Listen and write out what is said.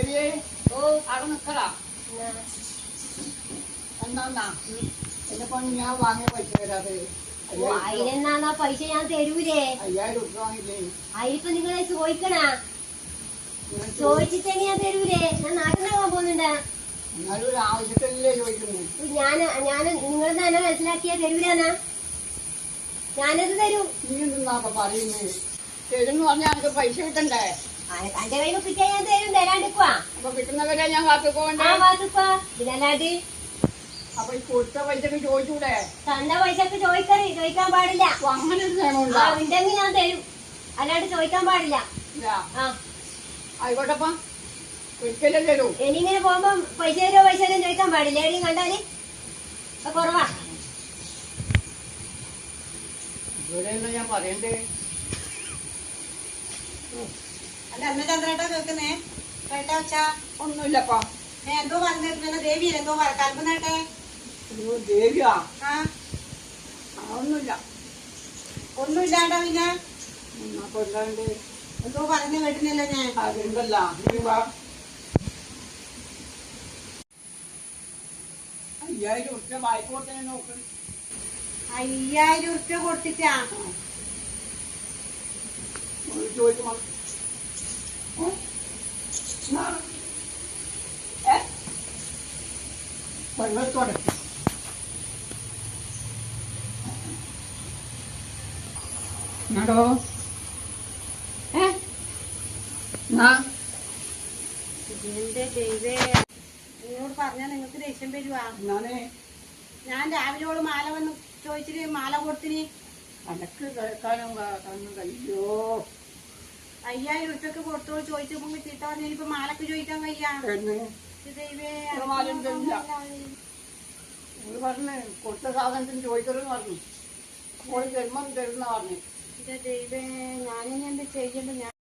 ശരിയേ? ഓ അവിടെ നിക്കടാ എന്നാ, ഞാൻ വാങ്ങിയ പൈസ തരാതെ ഓ, അതിനെന്നാ പൈസ ഞാൻ തരൂലേ? അയ്യായിരം ഉറുപ്പ വാങ്ങിയില്ലേ? അതിപ്പോ നിങ്ങളെ ചോദിക്കണ? ചോദിച്ചിട്ടെങ്കിൽ ഞാൻ തരൂലേ? ഞാൻ നാട്ടിലാകാൻ പോകുന്നുണ്ട്. എന്നാലും ഒരു ആവശ്യത്തിലല്ലേ ചോദിക്കുന്നു? ഞാൻ ഞാൻ നിങ്ങൾ തന്നെ മനസ്സിലാക്കിയാ തരൂലെന്നാ? ഞാനത് തരൂ. നീ നിന്നാപ്പൊ പറയുന്നത് തരുന്ന് പറഞ്ഞാൽ പൈസ കിട്ടണ്ടേ? എന്റെ കയ്യിൽ കിട്ടിയാ ഞാൻ തരും? തരാണ്ടിക്കുവാ അപ്പൊ കിട്ടുന്നവരെ ഞാൻ കാത്തുപോകണ്ടേ ആ വാത്തുപ്പാ പിന്നല്ലാണ്ട് അപ്പൊ ഈ കൊടുത്ത പൈസക്ക് ചോദിച്ചൂടെ? തന്ന പൈസക്ക് ചോദിക്കറി ചോദിക്കാൻ പാടില്ല. അങ്ങനെ ഒരു നിയമമുണ്ടോ ഉണ്ടെങ്കിൽ ഞാൻ തരും. അല്ലാണ്ട് ചോദിക്കാൻ പാടില്ല. ആ. ആയിക്കോട്ടപ്പ ഒരിക്കലും തരൂ. എനിങ്ങനെ പോകുമ്പോ പൈസ തരോ പൈസ തരുമോ ചോദിക്കാൻ പാടില്ല. എവിടെയും കണ്ടാൽ? കുറവാ. ഇവിടെയല്ല ഞാൻ പറയണ്ടേ? അല്ല അന്ന് ചന്ദ്രേട്ടാ കേൾക്കുന്നേ കേട്ടാ വെച്ചാ ഒന്നുമില്ലപ്പോ. എന്തോ പറഞ്ഞിട്ട് ദേവി എന്തോ കൽപ്പനേട്ടെ അയ്യോ ദേവിയാ? ആ. ഒന്നുമില്ല. ഒന്നുമില്ലാണ്ടോ പിന്നെ? എന്തോ പറഞ്ഞു കേട്ടില്ലല്ലോ ഞാൻ. അതുണ്ടല്ല അയ്യായിരം ഉറുപ്പ്യ വായ്പ കൊടുത്തന്നെ നോക്ക്. അയ്യായിരം ഉറുപ്യ കൊടുത്തിട്ടാ? ഒന്ന് ചോദിക്കുമ്പോ ഏ? എന്നാ? ഏ? വെള്ളത്തോടെ എന്നാടോ? ഏ? നിങ്ങളോട് പറഞ്ഞാ നിങ്ങൾക്ക് ദേഷ്യം വരുവാ. ഞാൻ രാവിലെയോട് മാല വന്ന് ചോദിച്ചിട്ട് മാല കൊടുത്തിന്. അനക്ക് കേൾക്കാനും കാണും കഴിയോ? അയ്യായിരം ഉച്ചയ്ക്ക് കൊടുത്തോളൂ ചോദിച്ചപ്പോ ചീത്ത പറഞ്ഞു ഇനിയിപ്പോ മാലക്ക് ചോദിക്കാൻ വയ്യ പറഞ്ഞു കൊടുത്ത സാധനത്തിന് ചോദിക്കരുതെന്ന് പറഞ്ഞു. അപ്പോൾ തരുമ്പം തരുന്ന പറഞ്ഞു. ദൈവേ ഞാനിനി എന്ത് ചെയ്യണ്ട? ഞാൻ